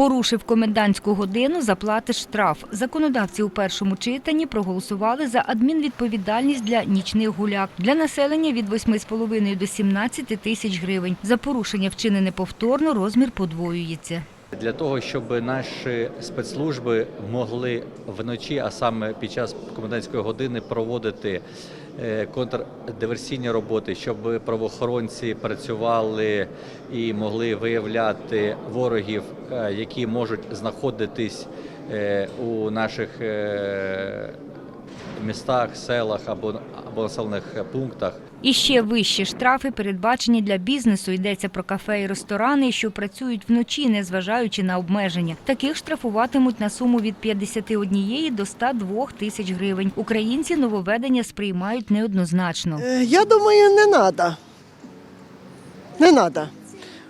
Порушив комендантську годину, заплатиш штраф. Законодавці у першому читанні проголосували за адмінвідповідальність для нічних гуляк для населення від 8,5 до 17 тисяч гривень. За порушення вчинене повторно, розмір подвоюється. Для того, щоб наші спецслужби могли вночі, а саме під час комендантської години, проводити е, контрдиверсійні роботи, щоб правоохоронці працювали і могли виявляти ворогів, е, які можуть знаходитись е, у наших містах, селах або, або населених пунктах. І ще вищі штрафи передбачені для бізнесу. Йдеться про кафе і ресторани, що працюють вночі, незважаючи на обмеження. Таких штрафуватимуть на суму від 51 до 102 тисяч гривень. Українці нововведення сприймають неоднозначно. Е, Я думаю, не треба. Не треба.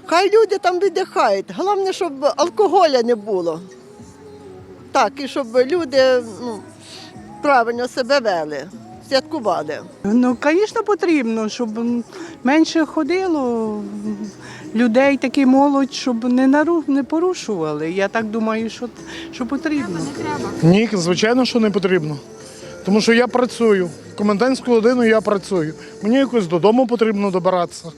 Хай люди там віддихають. Головне, щоб алкоголя не було. Так, і щоб люди ну, правильно себе вели, святкували. Ну, звісно, потрібно, щоб менше ходило людей, такі молодь, щоб не нару не порушували. Я так думаю, що, що потрібно. Ні, звичайно, що не потрібно. Тому що я працюю. Комендантську годину я працюю. Мені якось додому потрібно добиратися.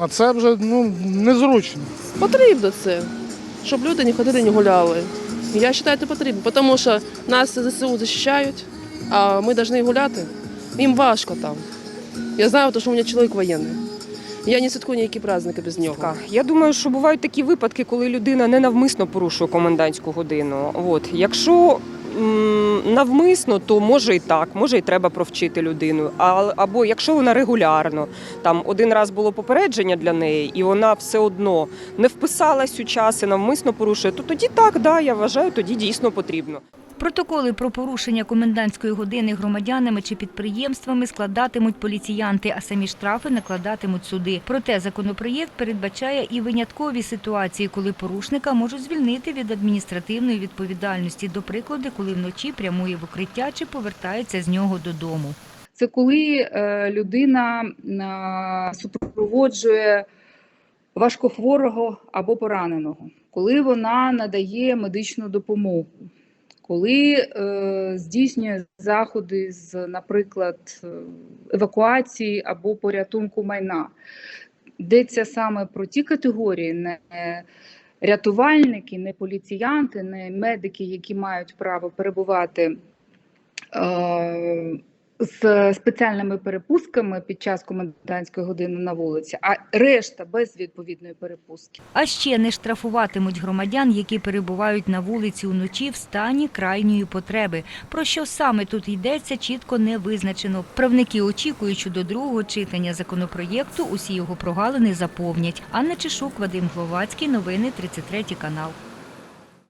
А це вже ну, незручно. Потрібно це, щоб люди не ходили, не гуляли. Я вважаю, це потрібно, тому що нас ЗСУ захищають, а ми повинні гуляти. Їм важко там. Я знаю, що у мене чоловік воєнний. Я не святкую ніякі праздники без нього. Я думаю, що бувають такі випадки, коли людина ненавмисно порушує комендантську годину. От якщо навмисно, то може і так, може і треба провчити людину. А, або якщо вона регулярно, там один раз було попередження для неї, і вона все одно не вписалась у час і навмисно порушує, то тоді так, да, я вважаю, тоді дійсно потрібно. Протоколи про порушення комендантської години громадянами чи підприємствами складатимуть поліціянти, а самі штрафи накладатимуть суди. Проте законопроєкт передбачає і виняткові ситуації, коли порушника можуть звільнити від адміністративної відповідальності, до прикладу, коли вночі прямує в укриття чи повертається з нього додому. Це коли е, людина е, супроводжує важкохворого або пораненого, коли вона надає медичну допомогу, коли е, здійснює заходи з, наприклад, е, евакуації або порятунку майна. Йдеться саме про ті категорії, не рятувальники, не поліціянти, не медики, які мають право перебувати е, з спеціальними перепустками під час комендантської години на вулиці, а решта без відповідної перепустки. А ще не штрафуватимуть громадян, які перебувають на вулиці уночі в стані крайньої потреби. Про що саме тут йдеться, чітко не визначено. Правники очікують, що до другого читання законопроєкту усі його прогалини заповнять. Анна Чешук, Вадим Гловацький, новини 33 канал.